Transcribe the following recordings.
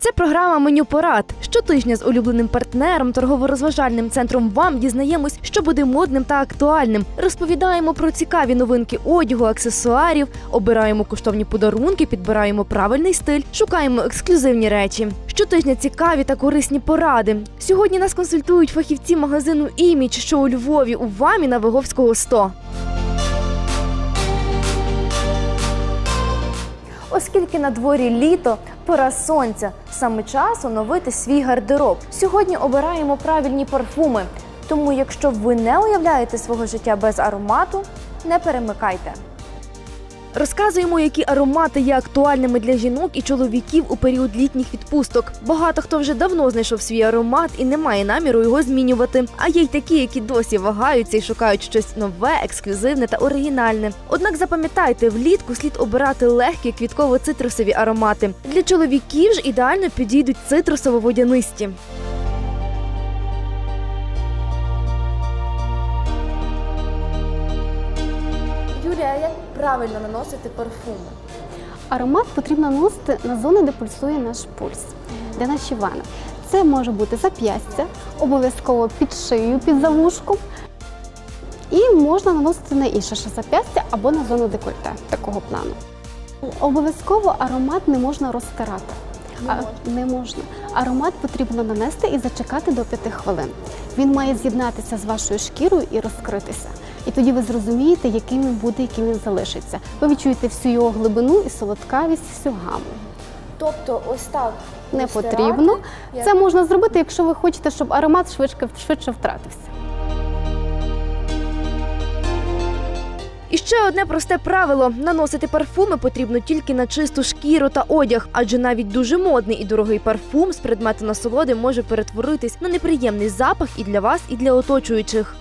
Це програма меню порад. Щотижня з улюбленим партнером, торгово-розважальним центром вам дізнаємось, що буде модним та актуальним. Розповідаємо про цікаві новинки одягу, аксесуарів, обираємо коштовні подарунки, підбираємо правильний стиль, шукаємо ексклюзивні речі. Щотижня цікаві та корисні поради. Сьогодні нас консультують фахівці магазину Імідж, що у Львові у ВАМі на Виговського 100. Оскільки на дворі літо, пора сонця, саме час оновити свій гардероб. Сьогодні обираємо правильні парфуми. Тому, якщо ви не уявляєте свого життя без аромату, не перемикайте. Розказуємо, які аромати є актуальними для жінок і чоловіків у період літніх відпусток. Багато хто вже давно знайшов свій аромат і не має наміру його змінювати. А є й такі, які досі вагаються і шукають щось нове, ексклюзивне та оригінальне. Однак запам'ятайте, влітку слід обирати легкі квітково-цитрусові аромати. Для чоловіків ж ідеально підійдуть цитрусово-водянисті. Юлія, правильно наносити парфуми? Аромат потрібно наносити на зони, де пульсує наш пульс, де наші вени. Це може бути зап'ястя, обов'язково під шию, під завушком. І можна наносити на інше ще зап'ястя або на зону декольте такого плану. Обов'язково аромат не можна розтирати. Не А- можна. не можна. Аромат потрібно нанести і зачекати до 5 хвилин. Він має з'єднатися з вашою шкірою і розкритися. І тоді ви зрозумієте, яким він буде, яким він залишиться. Ви відчуєте всю його глибину і солодкавість, всю гаму. Тобто, ось так Не потрібно. як- Це можна зробити, якщо ви хочете, щоб аромат швидше, швидше втратився. І ще одне просте правило: наносити парфуми потрібно тільки на чисту шкіру та одяг, адже навіть дуже модний і дорогий парфум з предмету насолоди може перетворитись на неприємний запах і для вас, і для оточуючих.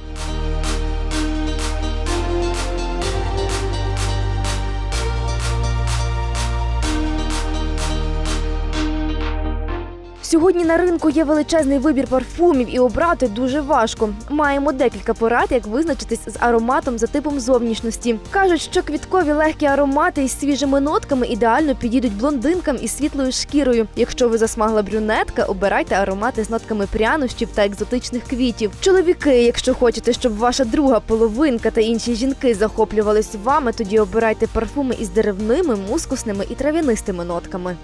Сьогодні на ринку є величезний вибір парфумів і обрати дуже важко. Маємо декілька порад, як визначитись з ароматом за типом зовнішності. Кажуть, що квіткові легкі аромати із свіжими нотками ідеально підійдуть блондинкам із світлою шкірою. Якщо ви засмагла брюнетка, обирайте аромати з нотками прянощів та екзотичних квітів. Чоловіки, якщо хочете, щоб ваша друга половинка та інші жінки захоплювались вами, тоді обирайте парфуми із деревними, мускусними і трав'янистими нотками.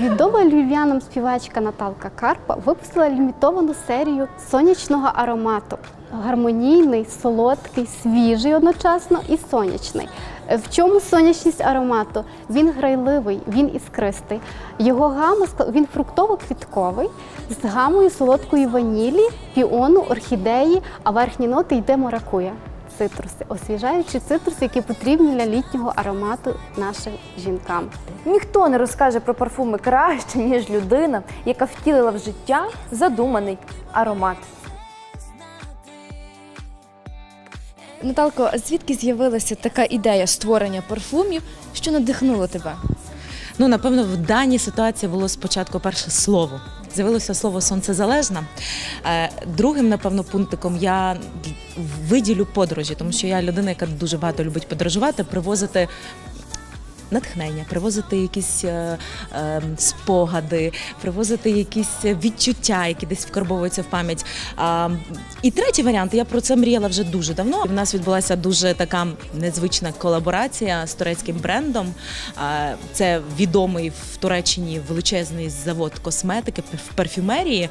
Відома львів'янам співачка Наталка Карпа випустила лімітовану серію сонячного аромату. Гармонійний, солодкий, свіжий одночасно і сонячний. В чому сонячність аромату? Він грайливий, він іскристий. Його гама він фруктово-квітковий з гамою солодкої ванілі, піону, орхідеї, а верхні ноти йде маракуя. Цитруси, освіжаючі цитруси, які потрібні для літнього аромату нашим жінкам. Ніхто не розкаже про парфуми краще, ніж людина, яка втілила в життя задуманий аромат. Наталко, а звідки з'явилася така ідея створення парфумів, що надихнуло тебе? Ну, напевно, в даній ситуації було спочатку перше слово. З'явилося слово сонцезалежна. Е, Другим, напевно, пунктиком я виділю подорожі, тому що я людина, яка дуже багато любить подорожувати, привозити. Натхнення, привозити якісь е, е, спогади, привозити якісь відчуття, які десь вкарбовуються в пам'ять. А, і третій варіант, я про це мріяла вже дуже давно. В нас відбулася дуже така незвична колаборація з турецьким брендом. А, Це відомий в Туреччині величезний завод косметики в парфюмерії.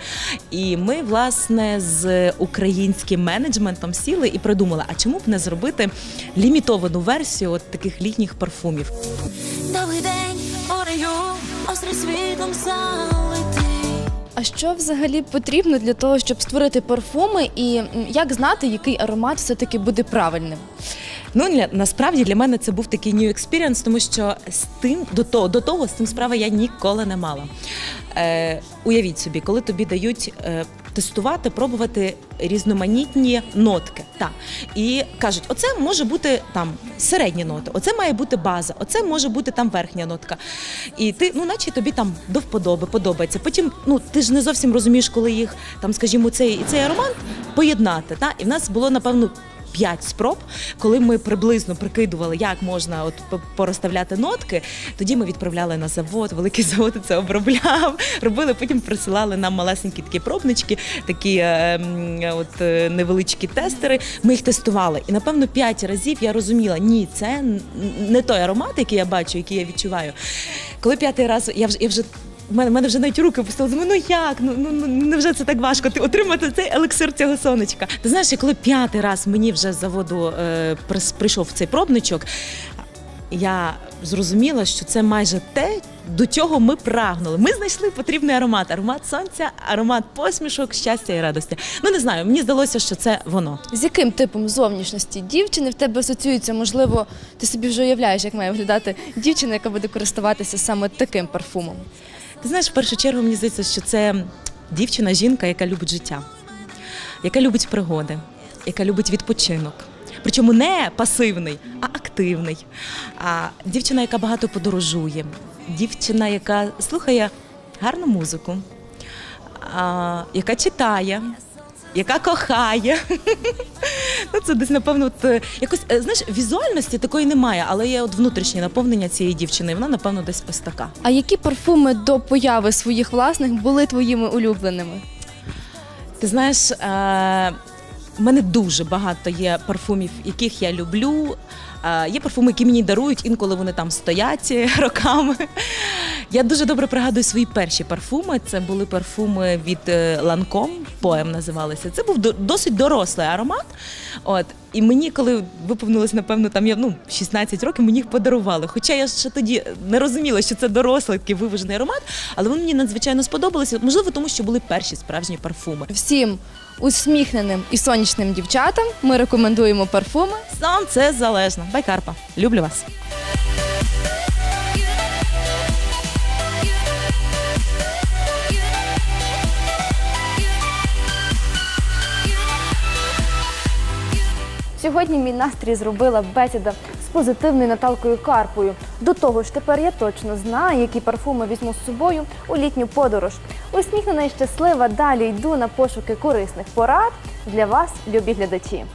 І ми, власне, з українським менеджментом сіли і придумали, а чому б не зробити лімітовану версію от таких літніх парфумів. Добрий день, орею, острим світлом залетить. А що взагалі потрібно для того, щоб створити парфуми, і як знати, який аромат все-таки буде правильним? Ну для насправді для мене це був такий new experience, тому що з тим до того, до того з цим справи я ніколи не мала. Е, уявіть собі, коли тобі дають е, тестувати, пробувати різноманітні нотки. Та. І кажуть, оце може бути там середні ноти, оце має бути база, оце може бути там верхня нотка. І ти, ну, наче тобі там до вподоби, подобається. Потім, ну ти ж не зовсім розумієш, коли їх там, скажімо, цей і цей аромат поєднати. Та? І в нас було, напевно, 5 спроб, коли ми приблизно прикидували, як можна от п- порозставляти нотки. Тоді ми відправляли на завод, великий завод це обробляв, робили, потім присилали нам малесенькі такі пробнички, такі е, от е, невеличкі тестери. Ми їх тестували. І напевно 5 разів я розуміла, ні, це не той аромат, який я бачу, який я відчуваю. Коли п'ятий раз я вже я вже. В мене, в мене вже навіть руки опустили. Ну як? Ну, ну, ну невже це так важко? Ти отримати цей елексир цього сонечка? Ти знаєш, коли п'ятий раз мені вже з заводу е, прийшов цей пробничок, я зрозуміла, що це майже те, до чого ми прагнули. Ми знайшли потрібний аромат: аромат сонця, аромат посмішок, щастя і радості. Ну не знаю, мені здалося, що це воно. З яким типом зовнішності дівчини в тебе асоціюється? Можливо, ти собі вже уявляєш, як має виглядати дівчина, яка буде користуватися саме таким парфумом. Ти знаєш, в першу чергу мені здається, що це дівчина, жінка, яка любить життя, яка любить пригоди, яка любить відпочинок. Причому не пасивний, а активний. А дівчина, яка багато подорожує, дівчина, яка слухає гарну музику, а, яка читає, яка кохає. Ну, це десь, напевно, от, е, якось, е, знаєш, візуальності такої немає, але є от внутрішнє наповнення цієї дівчини, і вона, напевно, десь ось така. А які парфуми до появи своїх власних були твоїми улюбленими? Ти знаєш, е, в мене дуже багато є парфумів, яких я люблю. Е, є парфуми, які мені дарують, інколи вони там стоять роками. Я дуже добре пригадую свої перші парфуми. Це були парфуми від е, Lancome, поем називалися. Це був досить дорослий аромат. От. І мені, коли виповнилось, напевно, там я ну 16 років, мені їх подарували. Хоча я ще тоді не розуміла, що це дорослий такий виважений аромат, але вони мені надзвичайно сподобалися. Можливо, тому що були перші справжні парфуми. Всім усміхненим і сонячним дівчатам ми рекомендуємо парфуми Сам це залежно. Байкарпа. Люблю вас. Сьогодні мій настрій зробила бесіда з позитивною Наталкою Карпою. До того ж, тепер я точно знаю, які парфуми візьму з собою у літню подорож. Усміхнена і щаслива. Далі йду на пошуки корисних порад для вас, любі глядачі.